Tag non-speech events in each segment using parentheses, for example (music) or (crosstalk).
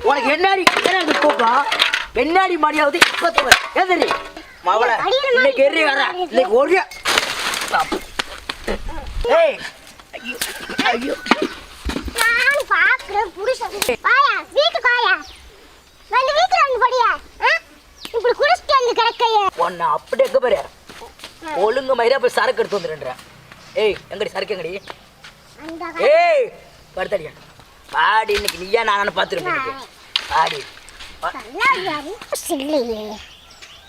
உனக்கு என்னடி எனக்கு தூக்கம் பெண்ணாடி மாடியாவது இப்ப தூக்கம் எதிரி மவளை இன்னைக்கு எரி வர இன்னைக்கு ஒரு ஏய் ஐயோ நானும் பாக்குறேன் புருஷன். வாயா வீட்டுக்கு வாயா. வந்து வீட்டுல வந்து படியா? ஆ? இப்படி குடிச்சிட்டு வந்து கிடக்கைய. உன்னை அப்படி எங்க பாரு? ஒழுங்கு மயிரா போய் சரக்கு எடுத்து வந்துடுறேன் ஏய் எங்கடி சரக்கு எங்கடி? ஏய் படுத்தடியா. பாடி இன்னைக்கு நீயா நானு பார்த்துருப்பேன் பாடி.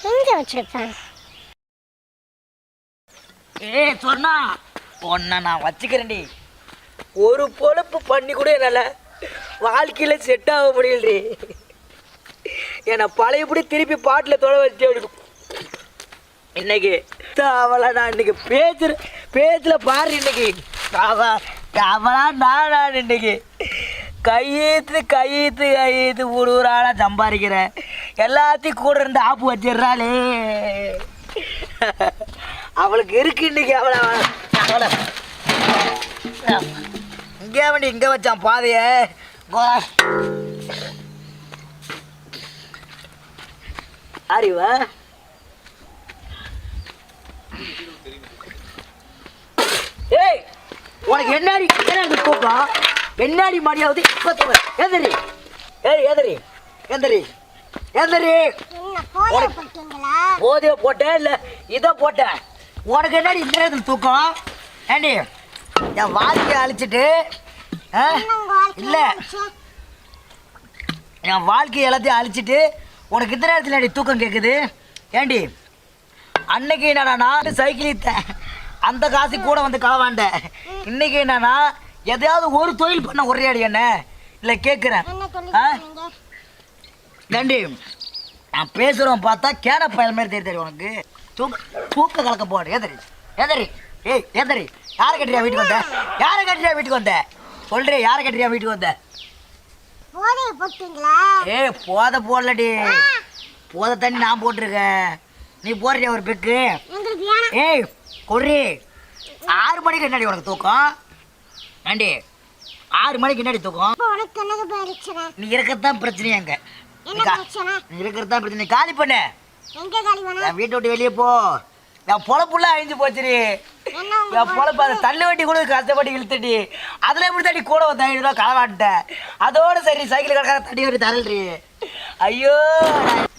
எங்க வச்சிருப்பேன்? ஏய் சொன்னா. உன்னை நான் வச்சுக்கிறேன்டி. ஒரு பொழப்பு பண்ணி கூட என்னால் வாழ்க்கையில் செட் ஆக முடியலடி. என்னை பழையபடி திருப்பி பாட்டில் தொலை வச்சு இன்னைக்கு அவளை நான் இன்னைக்கு பேச்சுற பேச்சில் பாரு இன்னைக்கு. அவ நான் இன்னைக்கு? கையெழுத்து கையெழுத்து கையெழுத்து. ஒரு ஒரு ஆளாக சம்பாதிக்கிறேன் எல்லாத்தையும் கூட இருந்து ஆப்பு வச்சிடுறாளே. அவளுக்கு இருக்கு இன்னைக்கு அவளை. அவளை. இங்கே வண்டி இங்கே வச்சான் பாதைய. அறிவா? ஏய்! உனக்கு என்னடி எனக்கு தூக்கம் பெண்ணாடி மாடியாவது இப்ப எதிரி ஏய் எதிரி போய போட்டீங்களா? போதைய போட்டேன் இல்லை இதை போட்டேன். உனக்கு என்னடி இந்த தூக்கம்? ஏண்டி என் வாழ்க்கையை அழிச்சிட்டு இல்லை? என் வாழ்க்கையை எல்லாத்தையும் அழிச்சிட்டு உனக்கு இந்த நேரத்தில் தூக்கம் கேட்குது ஏண்டி அன்னைக்கு என்னடா நான் சைக்கிள் அந்த காசு கூட வந்து களவாண்டேன் இன்னைக்கு என்னன்னா எதையாவது ஒரு தொழில் பண்ண ஒரே அடி என்ன? இல்லை கேட்குறேன்? நன்றி நான் பேசுகிறோம் பார்த்தா கேன பயல் மாதிரி தெரியும் தெரியும் உனக்கு? தூக்க தூக்க கலக்க போடு. ஏதரி ஏதரி ஏய் ஏதரி யாரை கட்டியா வீட்டுக்கு வந்த? யாரை கட்டியா வீட்டுக்கு வந்த? சொல்றே யாரை கட்டியா வீட்டுக்கு வந்த? ஏய் போத போடலடி. போத தண்ணி நான் போட்டிருக்கேன். நீ போடுறியா ஒரு பெக்கு? ஏய் கொர்ரி ஆறு மணிக்கு என்னடி உனக்கு தூக்கம்? நண்டி ஆறு மணிக்கு என்னடி தூக்கம்? உனக்கு பிரச்சனை? நீ இருக்கத்தான் பிரச்சனை அங்க. நீ என்ன கா- பிரச்சனை? நீ இருக்கிறது தான் பிரச்சனை காலி பண்ணு. எங்க காலி என் வீட்டை விட்டு வெளியே போ. என் பொழப்புள்ள அழிஞ்சு போச்சுடி என்ன என் பொழப்பு அதை தள்ளு வண்டி கூட கஷ்டப்பட்டு இழுத்துடி அதில் எப்படி தட்டி கூட வந்து ஐநூறு ரூபா களவாட்டேன் அதோட சரி சைக்கிள் கடைக்கார தட்டி வண்டி தரல்றி ஐயோ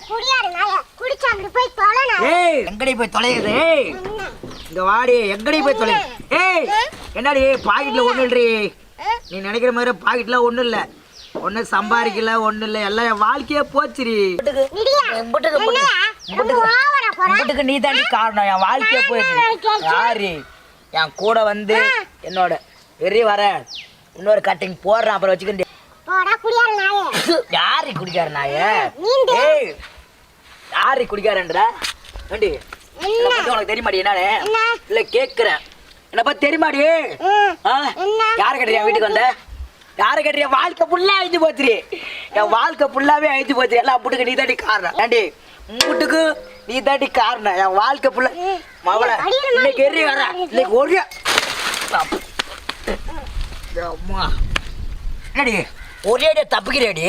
குடியாரு நாய குடிச்சு அங்க போய் தொலை எங்கடி போய் தொலையுது? என்ன? இங்க வாடி எங்கடி போய் தொலை? ஏய் என்னடி பாக்கெட்ல ஒண்ணு இல்லடி. நீ நினைக்கிற மாதிரி பாக்கெட்ல ஒண்ணும் இல்ல. ஒன்னும் சம்பாதிக்கல ஒண்ணும் இல்ல. எல்லாம் என் வாழ்க்கையே போச்சுடி. வீட்டுக்கு நீ தாண்டி காரணம். என் வாழ்க்கையே போயிடுச்சு. யாரு? என் கூட வந்து என்னோட வெறி வர இன்னொரு கட்டிங் போடுறேன். அப்புறம் வச்சுக்கிட்டு (laughs) யாரு குடிக்கார நாய. ஏய் யாரு குடிக்காரன்ற? ஏண்டி? உனக்கு தெரியுமாடி என்னன்னு என்ன? இல்ல கேக்குறேன். என்ன பத்தி தெரியுமாடி? யாரு கட்டுறியா வீட்டுக்கு வந்த? யாரு கட்டுறியா வாழ்க்கை ஃபுல்லா அழிஞ்சு போச்சுரி என் வாழ்க்கை ஃபுல்லாவே அழிஞ்சு போச்சு. எல்லாம் முட்டுக்கு நீ தாண்டி காரணம். ஏண்டி? முட்டுக்கு நீ காரணம். என் வாழ்க்கை ஃபுல்லா மவளை இன்னைக்கு எரி வர இன்னைக்கு ஒரு அம்மா. என்னடி? ஒரே அடியா தப்பிக்கிறேடி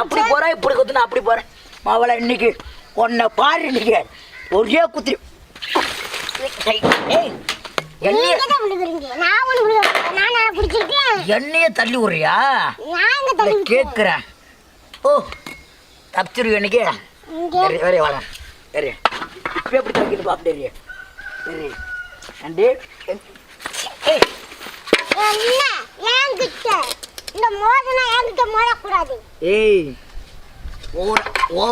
அப்படி போறேன் இப்படி குத்துனா அப்படி போறேன் மவளை இன்னைக்கு உன்னை பாரு ஒரே நீங்க நல்லா குடிச்சிருக்கேன் எண்ணெய தள்ளி விடுறியா? கேட்குறேன் ஓ தப்பிச்சிரு இன்னைக்கு சரி வாங்க சரி இப்போ எப்படி தப்பிக்கிட்டு பாப்பே சரி அண்டி இந்த மோதனா என்கிட்ட மோதக்கூடாது. ஏய் ஓவரா ஓ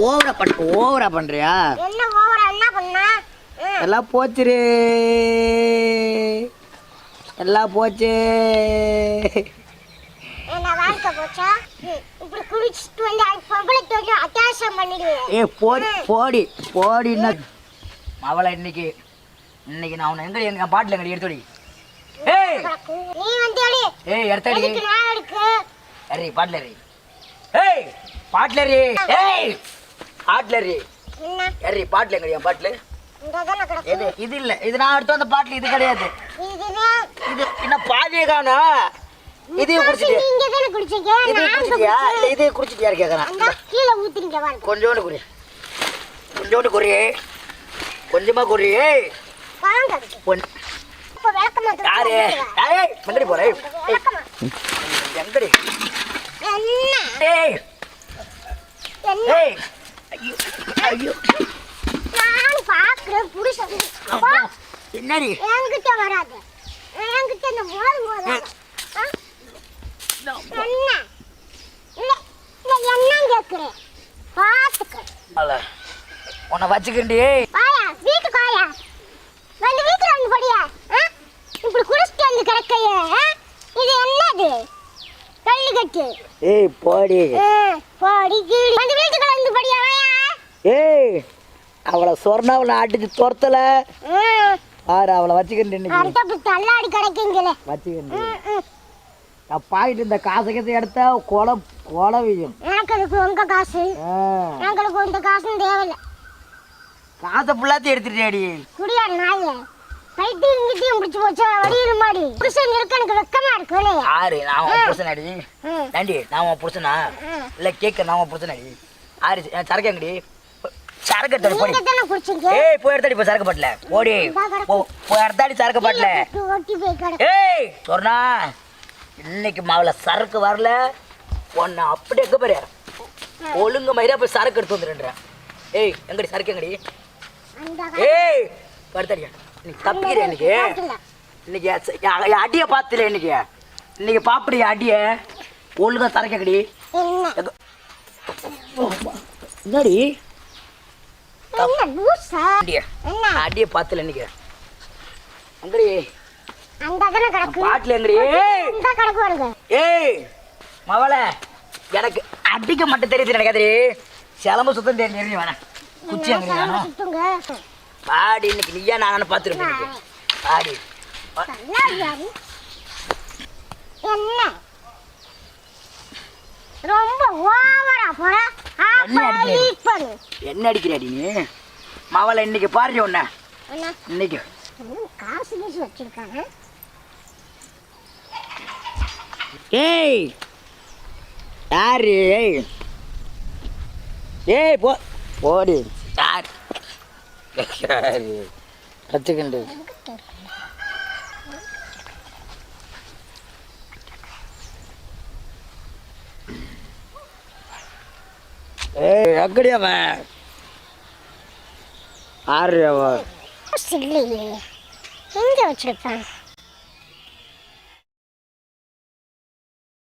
ஓவரா பண்ண ஓவரா பண்றியா? என்ன ஓவரா என்ன பண்ணா. எல்லாம் போச்சுரு. எல்லாம் போச்சு. ஏ போடி போடி போடின்னு. அவளை இன்னைக்கு இன்னைக்கு நான் உன்னை எங்க எங்க பாட்டில் எங்கடி எடுத்துடி ஏய்! நீ வந்து அடி ஏய் எடுத்தடி எதுக்கு நான் எடுக்கு? பாட்டில் ஏய் பாட்டில் எறி. ஏய்! பாட்டில் எறி பாட்டில் எங்கடி என் பாட்டில்? எது இது இல்லை. இது நான் எடுத்து வந்த பாட்டில் இது கிடையாது. இது என்ன பாதியை காணா? இதையும் இது குடிச்சிட்டியா? குடிச்சேன். இல்லை இது குடிச்சிட்டியா கேட்குறேன் அந்த ஊத்துறீங்க வாங்க. கொஞ்சோண்டு குறி கொஞ்சோண்டு குறி கொஞ்சமா குறி யாரு? யாரே? எங்கடி? என்ன? ஏய். என்ன? ஏய். ஐயோ. நான் பாக்குறேன் புருஷன் என்னடி? என்கிட்ட வராத. என்கிட்ட இந்த மோது மோதாத ஆ? என்ன? என்ன கேக்குறேன் அல்ல உன்னை வச்சுக்கிண்டி வாயா வீட்டுக்கு வாயா. வந்து வீட்டுல வந்து படியா? இப்படி குடிச்சிட்டு வந்து கிடக்கையே? இது என்னது? கல்லுக்கட்டு ஏய் போடி. போடி கீழி வந்து வீட்டுக்குள்ள வந்து படியா? ஏய் அவளை சொர்ணாவில் அடிச்சு துரத்தல. ஆறு அவளை இப்படி தள்ளாடி கிடக்குங்களே ம். நான் பாயிட்டு இந்த காசை கீசை எடுத்தா கொலை கொலை வையும் எனக்கு அதுக்கு உங்க காசு. எங்களுக்கு இந்த காசும் தேவையில்லை. காசை ஃபுல்லாத்தையும் எடுத்துட்டேடி. குடியாடு நாயே. பைத்தியம் இங்கிட்டையும் பிடிச்சி போச்சா வடியில் மாடி புருஷன் இருக்க எனக்கு வெக்கமா இருக்கு ஆறு நான் உன் புருஷனாடி. ம், ஏண்டி நான் உன் புருஷனா. இல்லை கேட்க நான் உன் புருஷனாடி. ஆறு என் சரக்கு எங்கடி? சரக்கு போடி. குடிச்சீங்க? ஏய் போய் எடுத்தாடி போய் சரக்கு பட்டல. ஓடி போய் எடுத்தாடி சரக்கு பட்டல. ஏய் சொன்னா இன்னைக்கு மாவுல சரக்கு வரல. உன்னை அப்படி எங்க பாரு. ஒழுங்கு மயிரா போய் சரக்கு எடுத்து வந்துடுறேன் ஏய் எங்கடி சரக்கு எங்கடி? ஏய் படுத்தாடியா இன்னைக்கு தப்பிக்கிறேன் இன்னைக்கு. இன்னைக்கு அடியை பார்த்துல இன்னைக்கு. இன்னைக்கு பாப்படி அடிய. ஒழுங்கா சரக்கு எங்கடி? என்னடி? அடிய. பாட்டில் ஏய் மவளை எனக்கு அடிக்க மட்டும் தெரியுது நினைக்காதே சிலம்பு சுத்தம் தெரியும் வேணாம் குச்சி அங்கே பாடி இன்னைக்கு நீயா நானும் பார்த்துருப்பேன் இன்னைக்கு பாடி? என்ன? ரொம்ப ஓவரா போற? லீக் பண்ணு என்ன அடிக்கிறாடி நீ? மவளை இன்னைக்கு பாரு உன்ன? இன்னைக்கு. இன்னும் காசு கீசு வச்சிருக்காங்க? ஏய் யாரு? ஏய். ஏய் போ போடி. யார்? யாரு? கற்றுக்கிண்டு ஏய் எக்கடி அவன். ஆறு அவன் இல்லையே. எங்க வச்சிருப்பேன்?